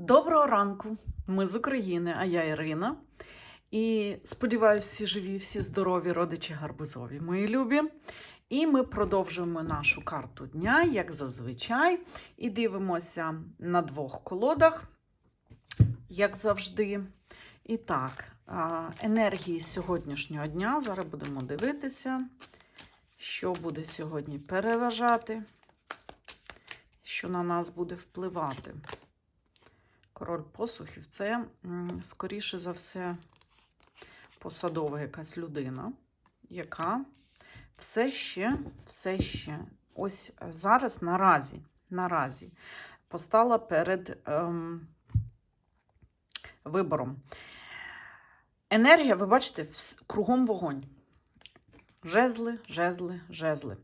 Доброго ранку! Ми з України, а я Ірина. І сподіваюся, всі живі, всі здорові, родичі гарбузові, мої любі. І ми продовжуємо нашу карту дня, як зазвичай, і дивимося на двох колодах, як завжди. І так, енергії сьогоднішнього дня. Зараз будемо дивитися, що буде сьогодні переважати, що на нас буде впливати. Король посухів це, скоріше за все, посадова якась людина, яка все ще, все ще, ось зараз наразі, наразі постала перед ем, вибором. Енергія, ви бачите, кругом вогонь. Жезли, жезли, жезли.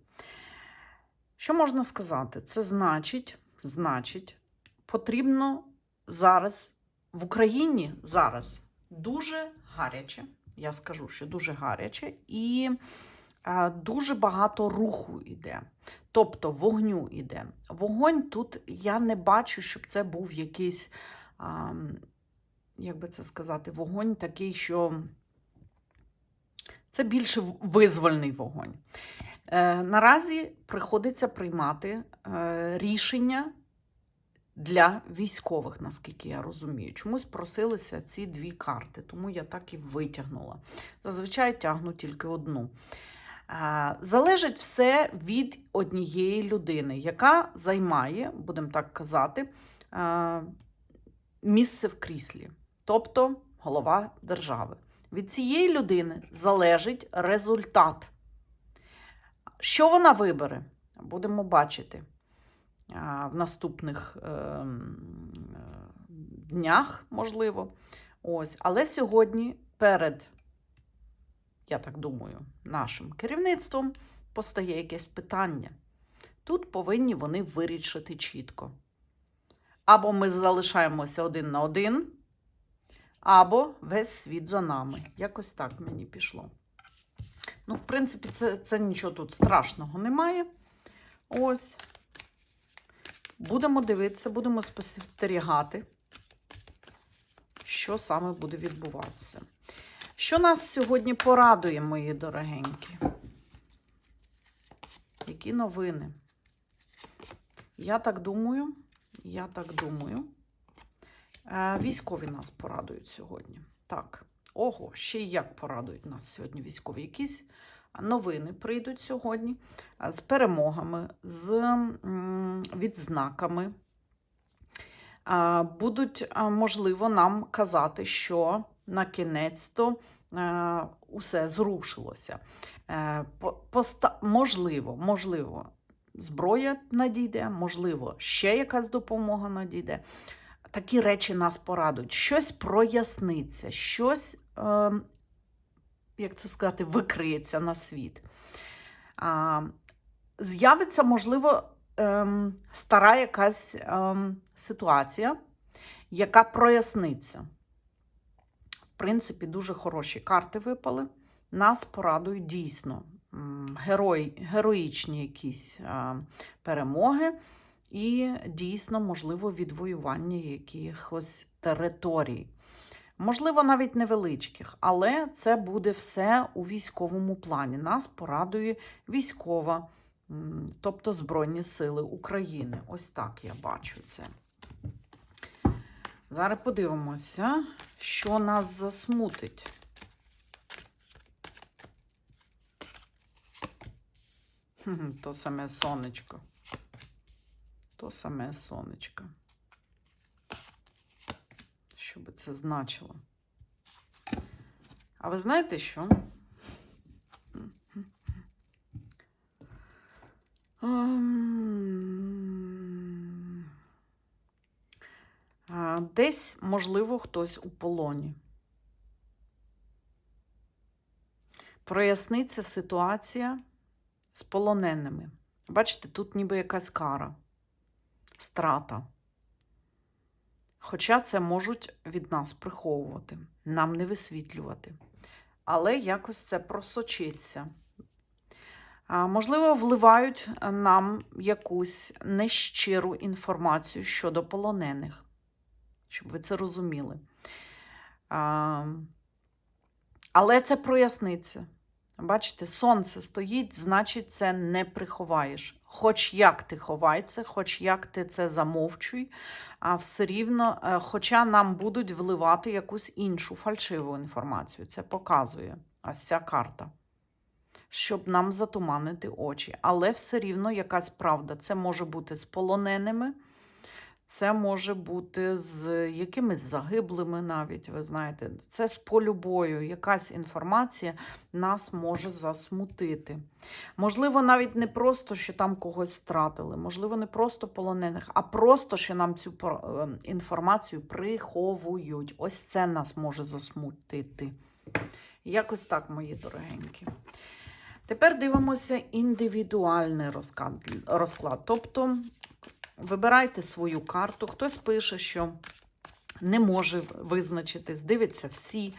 Що можна сказати? Це значить, значить, потрібно зараз в Україні зараз дуже гаряче. Я скажу, що дуже гаряче, і е, дуже багато руху йде. Тобто вогню йде. Вогонь тут я не бачу, щоб це був якийсь, а, як би це сказати, вогонь такий, що це більше визвольний вогонь. Е, наразі приходиться приймати е, рішення для військових, наскільки я розумію. Чомусь просилися ці дві карти, тому я так і витягнула. Зазвичай тягну тільки одну. Е, Залежить все від однієї людини, яка займає, будемо так казати, е, місце в кріслі, тобто голова держави. Від цієї людини залежить результат. Що вона вибере? Будемо бачити в наступних е, м, е, днях, можливо. Ось. Але сьогодні перед, я так думаю, нашим керівництвом постає якесь питання. Тут повинні вони вирішити чітко. Або ми залишаємося один на один, або весь світ за нами. Якось так мені пішло. Ну, в принципі, це, це нічого тут страшного немає. Ось. Будемо дивитися, будемо спостерігати, що саме буде відбуватися. Що нас сьогодні порадує, мої дорогенькі? Які новини? Я так думаю, я так думаю. Е, Військові нас порадують сьогодні. Так, ого, ще й як порадують нас сьогодні військові. Якісь новини прийдуть сьогодні е, з перемогами, з відзнаками. Будуть, можливо, нам казати, що на кінець-то е, усе зрушилося. Е, Можливо, можливо, зброя надійде, можливо, ще якась допомога надійде. Такі речі нас порадують. Щось проясниться, щось, е, як це сказати, викриється на світ. З'явиться, можливо, ем, стара якась ем, ситуація, яка проясниться. В принципі, дуже хороші карти випали. Нас порадують дійсно м, герой, героїчні якісь е, перемоги, і дійсно, можливо, відвоювання якихось територій. Можливо, навіть невеличких, але це буде все у військовому плані. Нас порадує військова, тобто Збройні Сили України. Ось так я бачу це. Зараз подивимося, що нас засмутить. То саме сонечко. То саме сонечко. Що би це значило? А ви знаєте що? Десь, можливо, хтось у полоні. Проясниться ситуація з полоненими. Бачите, тут ніби якась кара, страта. Хоча це можуть від нас приховувати, нам не висвітлювати. Але якось це просочиться. Можливо, вливають нам якусь нещиру інформацію щодо полонених. щоб ви це розуміли. Але це проясниться. Бачите, сонце стоїть, значить, це не приховаєш. Хоч як ти ховай це, хоч як ти це замовчуй, а все рівно, е, хоча нам будуть вливати якусь іншу фальшиву інформацію. Це показує ось ця карта. Щоб нам затуманити очі. Але все рівно якась правда. Це може бути з полоненими, це може бути з якимись загиблими навіть, ви знаєте. Це з полю бою. Якась інформація нас може засмутити. Можливо, навіть не просто, що там когось стратили, можливо, не просто полонених, а просто, що нам цю ем, інформацію приховують. Ось це нас може засмутити. Якось так, мої дорогенькі. Тепер дивимося індивідуальний розклад. розклад. Тобто вибирайте свою карту. Хтось пише, що не може визначитись, дивиться всі.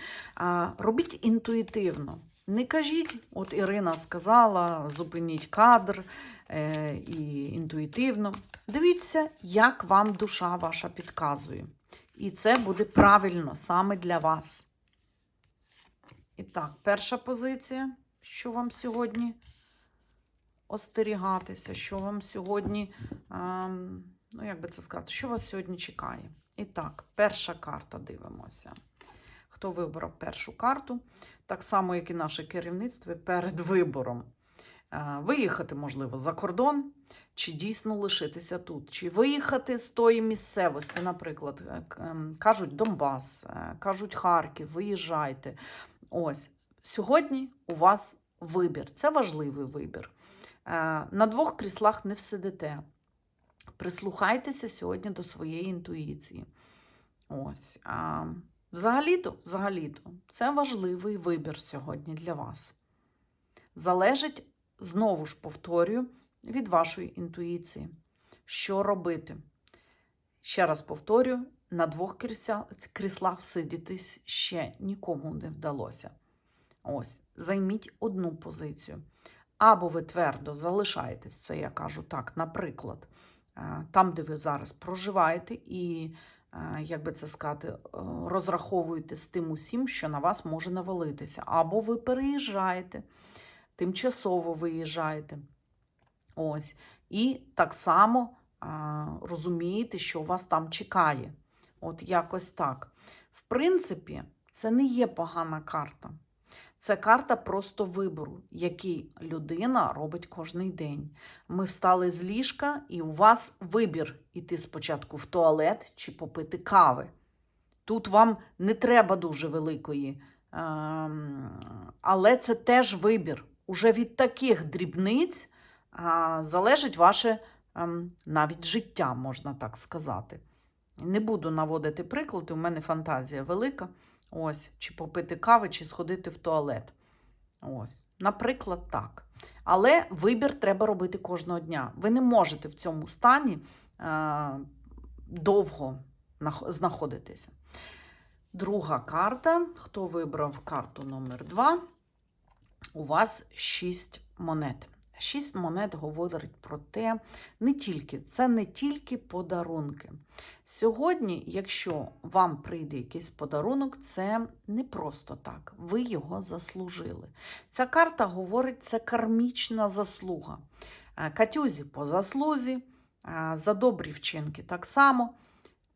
Робіть інтуїтивно. Не кажіть, от Ірина сказала, зупиніть кадр е, і інтуїтивно. Дивіться, як вам душа ваша підказує. І це буде правильно саме для вас. І так, перша позиція, що вам сьогодні остерігатися, що вам сьогодні, ем, ну як би це сказати, що вас сьогодні чекає. І так, перша карта дивимося. Хто вибрав першу карту, так само, як і наше керівництво перед вибором. Е, Виїхати, можливо, за кордон, чи дійсно лишитися тут, чи виїхати з тої місцевості, наприклад, е, ем, кажуть Донбас, е, кажуть Харків, виїжджайте. Ось сьогодні у вас вибір. Це важливий вибір. Е, На двох кріслах не всидите. Прислухайтеся сьогодні до своєї інтуїції. Ось. А, взагалі-то, взагалі-то, це важливий вибір сьогодні для вас. Залежить, знову ж повторюю, від вашої інтуїції. Що робити? Ще раз повторюю, на двох кріслах сидітись ще нікому не вдалося. Ось, займіть одну позицію. Або ви твердо залишаєтесь, це я кажу так, наприклад, е, там, де ви зараз проживаєте, і, е, як би це сказати, е, розраховуєте з тим усім, що на вас може навалитися. Або ви переїжджаєте, тимчасово виїжджаєте. Ось. І так само розумієте, що вас там чекає. От якось так. В принципі, це не є погана карта. Це карта просто вибору, який людина робить кожний день. Ми встали з ліжка, і у вас вибір іти спочатку в туалет чи попити кави. Тут вам не треба дуже великої, ем, але це теж вибір. Уже від таких дрібниць залежить ваше ем, навіть життя, можна так сказати. Не буду наводити приклади, у мене фантазія велика. Ось, чи попити кави, чи сходити в туалет. Ось, наприклад, так. Але вибір треба робити кожного дня. Ви не можете в цьому стані е, довго знаходитися. Друга карта. Хто вибрав карту номер 2 у вас 6 монет. Шість монет говорить про те, не тільки, це не тільки подарунки. Сьогодні, якщо вам прийде якийсь подарунок, це не просто так. Ви його заслужили. Ця карта говорить, це кармічна заслуга. Е, Катюзі по заслузі, е, за добрі вчинки так само.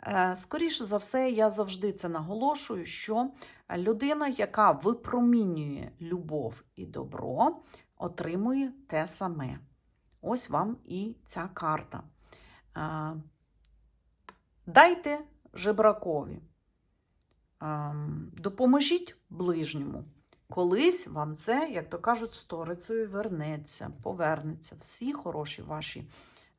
Е, Скоріше за все, я завжди це наголошую, що людина, яка випромінює любов і добро, отримує те саме. Ось вам і ця карта. Е, Дайте жебракові, Ем, допоможіть ближньому. Колись вам це, як то кажуть, сторицею вернеться, повернеться. Всі хороші ваші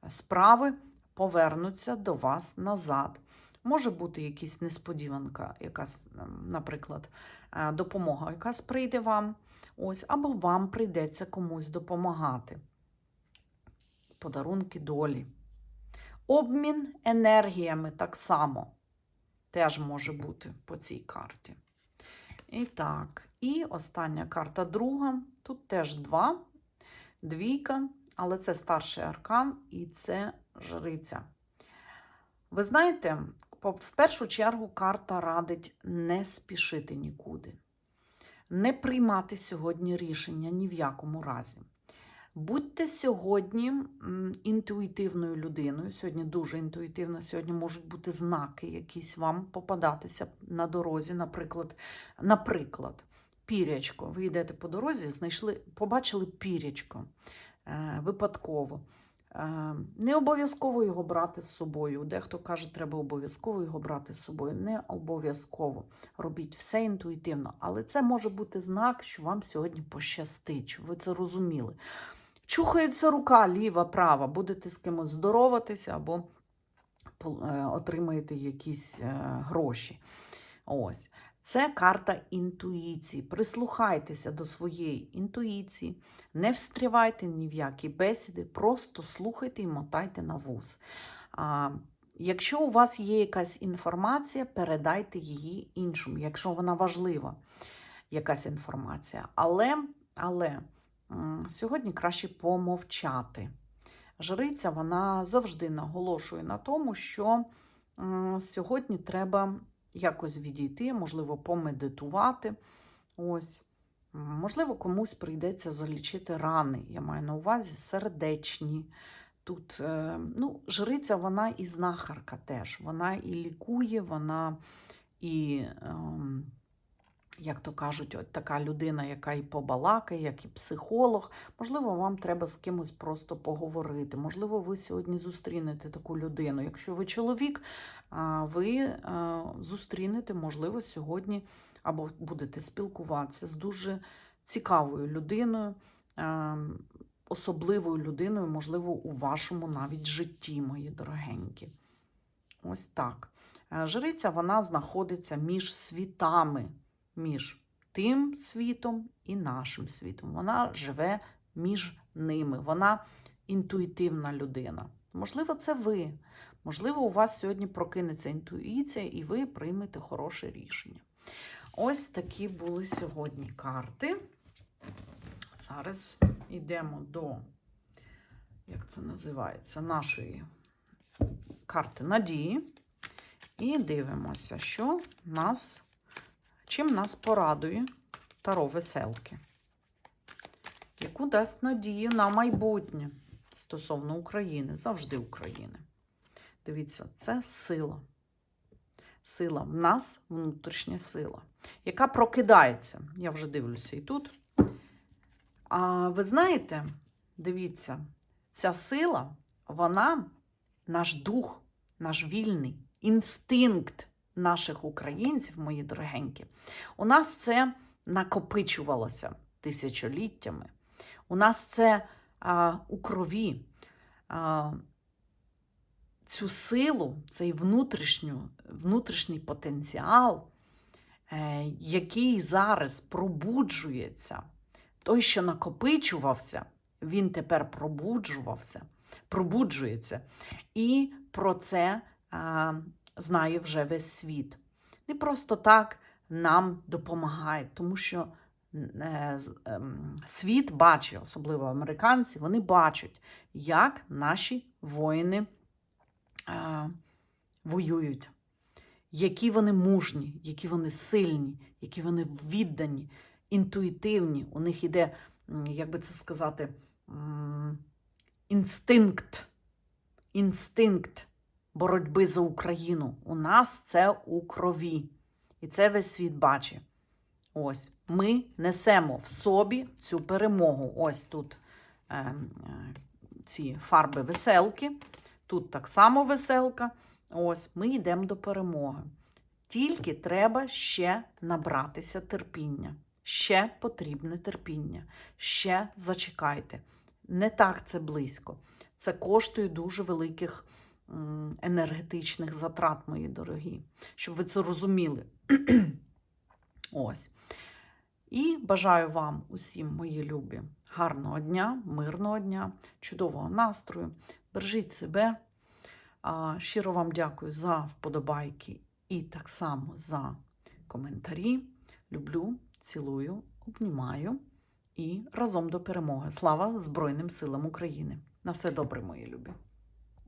справи повернуться до вас назад. Може бути якась несподіванка, якась, ем, наприклад, е, допомога, якась прийде вам. Ось, або вам прийдеться комусь допомагати. Подарунки долі. Обмін енергіями так само теж може бути по цій карті. І так, і остання карта друга. Тут теж два, двійка, але це старший аркан і це жриця. Ви знаєте, в першу чергу карта радить не спішити нікуди, не приймати сьогодні рішення ні в якому разі. Будьте сьогодні інтуїтивною людиною. Сьогодні дуже інтуїтивно. Сьогодні можуть бути знаки, якісь вам попадатися на дорозі. Наприклад, наприклад, пірячко. Ви йдете по дорозі, знайшли, побачили пірячко е, випадково. Е, Не обов'язково його брати з собою. Дехто каже, треба обов'язково його брати з собою. Не обов'язково. Робіть все інтуїтивно. Але це може бути знак, що вам сьогодні пощастить, щоб ви це розуміли. Чухається рука ліва, права, будете з кимось здороватися або е, отримаєте якісь е, гроші. Ось. Це карта інтуїції. Прислухайтеся до своєї інтуїції, не встрівайте ні в які бесіди, просто слухайте і мотайте на вуз. А, якщо у вас є якась інформація, передайте її іншому, якщо вона важлива, якась інформація. Але, але сьогодні краще помовчати. Жриця вона завжди наголошує на тому, що сьогодні треба якось відійти, можливо, помедитувати. Ось. Можливо, комусь прийдеться залічити рани. Я маю на увазі сердечні. Тут, е, ну, жриця, вона і знахарка теж. Вона і лікує, вона і, ем, як то кажуть, от така людина, яка і побалакає, як і психолог. Можливо, вам треба з кимось просто поговорити. Можливо, ви сьогодні зустрінете таку людину. Якщо ви чоловік, ви зустрінете, можливо, сьогодні або будете спілкуватися з дуже цікавою людиною, особливою людиною, можливо, у вашому навіть житті, мої дорогенькі. Ось так. Е, Жриця вона знаходиться між світами, між тим світом і нашим світом. Вона живе між ними. Вона інтуїтивна людина. Можливо, це ви. Можливо, у вас сьогодні прокинеться інтуїція, і ви приймете хороше рішення. Ось такі були сьогодні карти. Зараз йдемо до, як це називається, нашої карти надії. І дивимося, що нас, чим нас порадує Таро веселки. Яку дасть надію на майбутнє стосовно України, завжди України. Дивіться, це сила. Сила в нас внутрішня сила, яка прокидається. Я вже дивлюся і тут. А ви знаєте, дивіться, ця сила, вона наш дух, наш вільний інстинкт наших українців, мої дорогенькі. У нас це накопичувалося тисячоліттями. У нас це а, у крові. А, цю силу, цей внутрішню, внутрішній потенціал, е, який зараз пробуджується, той, що накопичувався, він тепер пробуджувався, пробуджується. І про це знає вже весь світ. Не просто так нам допомагають, тому що е, ем, світ бачить, особливо американці, вони бачать, як наші воїни а, воюють, які вони мужні, які вони сильні, які вони віддані, інтуїтивні. У них іде, як би це сказати, інстинкт. Інстинкт боротьби за Україну. У нас це у крові. І це весь світ бачить. Ось ми несемо в собі цю перемогу. Ось тут е, е, ці фарби веселки. Тут так само веселка. Ось ми йдемо до перемоги. Тільки треба ще набратися терпіння. Ще потрібне терпіння. Ще зачекайте. Не так це близько. Це коштує дуже великих енергетичних затрат, мої дорогі, щоб ви це розуміли. Ось. І бажаю вам усім, мої любі, гарного дня, мирного дня, чудового настрою. Бережіть себе. Щиро вам дякую за вподобайки і так само за коментарі. Люблю, цілую, обнімаю і разом до перемоги. Слава Збройним силам України! На все добре, мої любі!